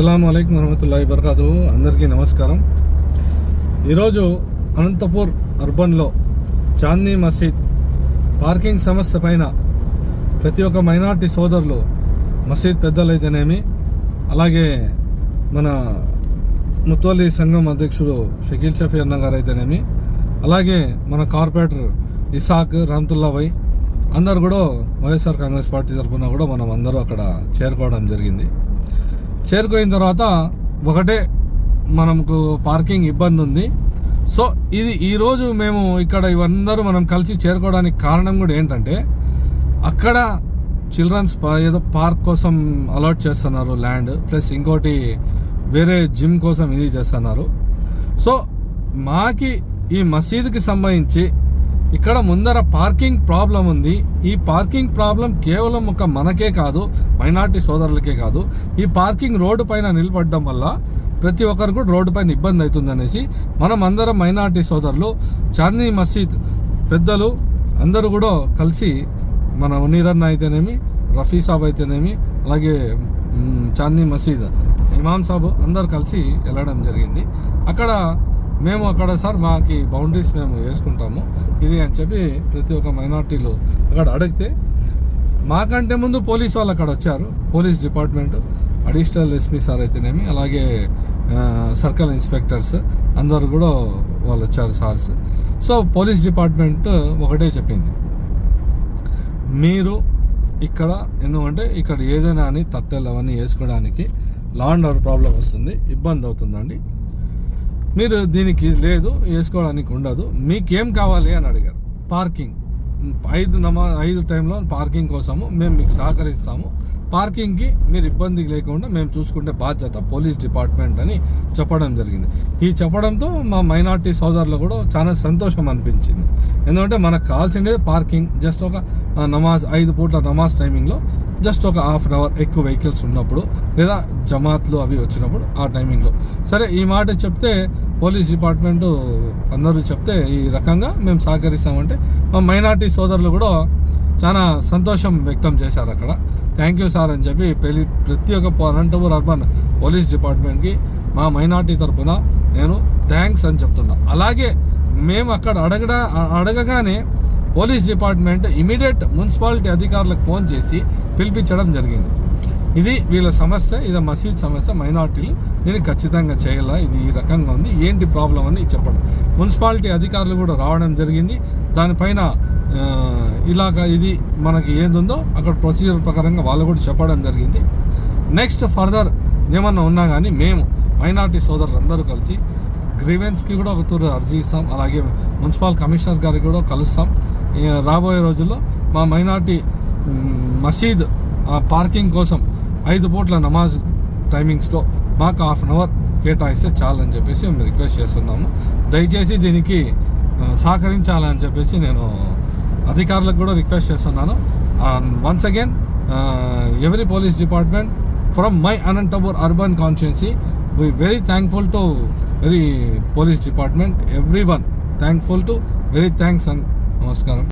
అస్సలం అయికం వరహతుల్లా బర్కాతు అందరికీ నమస్కారం. ఈరోజు అనంతపూర్ అర్బన్లో చాందనీ మసీద్ పార్కింగ్ సమస్య పైన ప్రతి ఒక్క మైనార్టీ సోదరులు మసీద్ పెద్దలైతేనేమి అలాగే మన ముత్వల్లి సంఘం అధ్యక్షుడు షకీల్ షఫీ అన్న గారు అయితేనేమి అలాగే మన కార్పొరేటర్ ఇసాక్ రహమతుల్లా భాయ్ అందరు కూడా వైఎస్ఆర్ కాంగ్రెస్ పార్టీ తరఫున కూడా మనం అందరూ అక్కడ చేరుకోవడం జరిగింది. చేరుకోయిన తర్వాత ఒకటే మనకు పార్కింగ్ ఇబ్బంది ఉంది. సో ఇది ఈరోజు మేము ఇక్కడ ఇవందరూ మనం కలిసి చేరుకోవడానికి కారణం కూడా ఏంటంటే అక్కడ చిల్డ్రన్స్ ఏదో పార్క్ కోసం అలాట్ చేస్తున్నారు ల్యాండ్ ప్లస్ ఇంకోటి వేరే జిమ్ కోసం ఇది చేస్తున్నారు. సో మాకి ఈ మసీదుకి సంబంధించి ఇక్కడ ముందర పార్కింగ్ ప్రాబ్లం ఉంది. ఈ పార్కింగ్ ప్రాబ్లం కేవలం ఒక మనకే కాదు మైనార్టీ సోదరులకే కాదు. ఈ పార్కింగ్ రోడ్డు పైన నిలబడడం వల్ల ప్రతి ఒక్కరు కూడా రోడ్డు పైన ఇబ్బంది అవుతుంది అనేసి మనం అందరం మైనార్టీ సోదరులు చాందీ మసీద్ పెద్దలు అందరూ కూడా కలిసి మన ఉన్నీరన్న అయితేనేమి రఫీ సాబ్ అయితేనేమి అలాగే చాందీ చాందనీ మసీద్ ఇమాం సాబ్ అందరు కలిసి వెళ్ళడం జరిగింది. అక్కడ మేము అక్కడ సార్ మాకి బౌండరీస్ మేము వేసుకుంటాము. ఇది అని చెప్పి ప్రతి ఒక్క మైనార్టీలు అక్కడ అడిగితే మాకంటే ముందు పోలీస్ వాళ్ళు అక్కడ వచ్చారు. Police department. Additional SP sir అయితేనేమి అలాగే సర్కిల్ ఇన్స్పెక్టర్స్ అందరు కూడా వాళ్ళు వచ్చారు సార్స్. సో పోలీస్ డిపార్ట్మెంట్ ఒకటే చెప్పింది. మీరు ఇక్కడ ఎందుకంటే ఇక్కడ ఏదైనా అని తట్టెలు అవన్నీ వేసుకోవడానికి లా అండ్ ఆర్డర్ ప్రాబ్లం వస్తుంది ఇబ్బంది అవుతుందండి. మీరు దీనికి లేదు వేసుకోవడానికి ఉండదు. మీకేం కావాలి అని అడిగారు. పార్కింగ్. ఐదు నమా ఐదు టైంలో పార్కింగ్ కోసము మేము మీకు సహకరిస్తాము. పార్కింగ్కి మీరు ఇబ్బంది లేకుండా మేము చూసుకుంటే బాధ్యత పోలీస్ డిపార్ట్మెంట్ అని చెప్పడం జరిగింది. ఈ చెప్పడంతో మా మైనార్టీ సోదరులు కూడా చాలా సంతోషం అనిపించింది. ఎందుకంటే మనకు కావాల్సిందే పార్కింగ్. జస్ట్ ఒక నమాజ్ ఐదు పూట్ల నమాజ్ టైమింగ్లో జస్ట్ ఒక హాఫ్ అన్ అవర్ ఎక్కువ వెహికల్స్ ఉన్నప్పుడు లేదా జమాత్లు అవి వచ్చినప్పుడు ఆ టైమింగ్లో. సరే ఈ మాట చెప్తే పోలీస్ డిపార్ట్మెంట్ అందరూ చెప్తే ఈ రకంగా మేము సహకరిస్తామంటే మా మైనార్టీ సోదరులు కూడా చాలా సంతోషం వ్యక్తం చేశారు అక్కడ. థ్యాంక్ యూ సార్ అని చెప్పి పెళ్ళి ప్రతి ఒక్క అనంతపూర్ అర్బన్ పోలీస్ డిపార్ట్మెంట్కి మా మైనార్టీ తరపున నేను థ్యాంక్స్ అని చెప్తున్నా. అలాగే మేము అక్కడ అడగడా అడగగానే పోలీస్ డిపార్ట్మెంట్ ఇమీడియట్ మున్సిపాలిటీ అధికారులకు ఫోన్ చేసి పిలిపించడం జరిగింది. ఇది వీళ్ళ సమస్య ఇది మసీద్ సమస్య మైనార్టీలు నేను ఖచ్చితంగా చేయాలా? ఇది ఈ రకంగా ఉంది. ఏంటి ప్రాబ్లం అని చెప్పడం. మున్సిపాలిటీ అధికారులు కూడా రావడం జరిగింది. దానిపైన ఇలాగ ఇది మనకి ఏందుందో అక్కడ ప్రొసీజర్ ప్రకారంగా వాళ్ళు కూడా చెప్పడం జరిగింది. నెక్స్ట్ ఫర్దర్ ఏమన్నా ఉన్నా కానీ మేము మైనార్టీ సోదరులందరూ కలిసి గ్రీవెన్స్కి కూడా ఒక తూరు అర్జీ ఇస్తాం. అలాగే మున్సిపల్ కమిషనర్ గారికి కూడా కలుస్తాం. రాబోయే రోజుల్లో మా మైనార్టీ మసీద్ పార్కింగ్ కోసం ఐదు పూట్ల నమాజ్ టైమింగ్స్లో మాకు హాఫ్ అన్ అవర్ కేటాయిస్తే చాలని చెప్పేసి మేము రిక్వెస్ట్ చేస్తున్నాము. దయచేసి దీనికి సహకరించాలని చెప్పేసి నేను అధికారులకు కూడా రిక్వెస్ట్ చేస్తున్నాను. Once again every police department from my Anantapur urban constituency we very thankful to very police department every one thankful to very thanks and నమస్కారం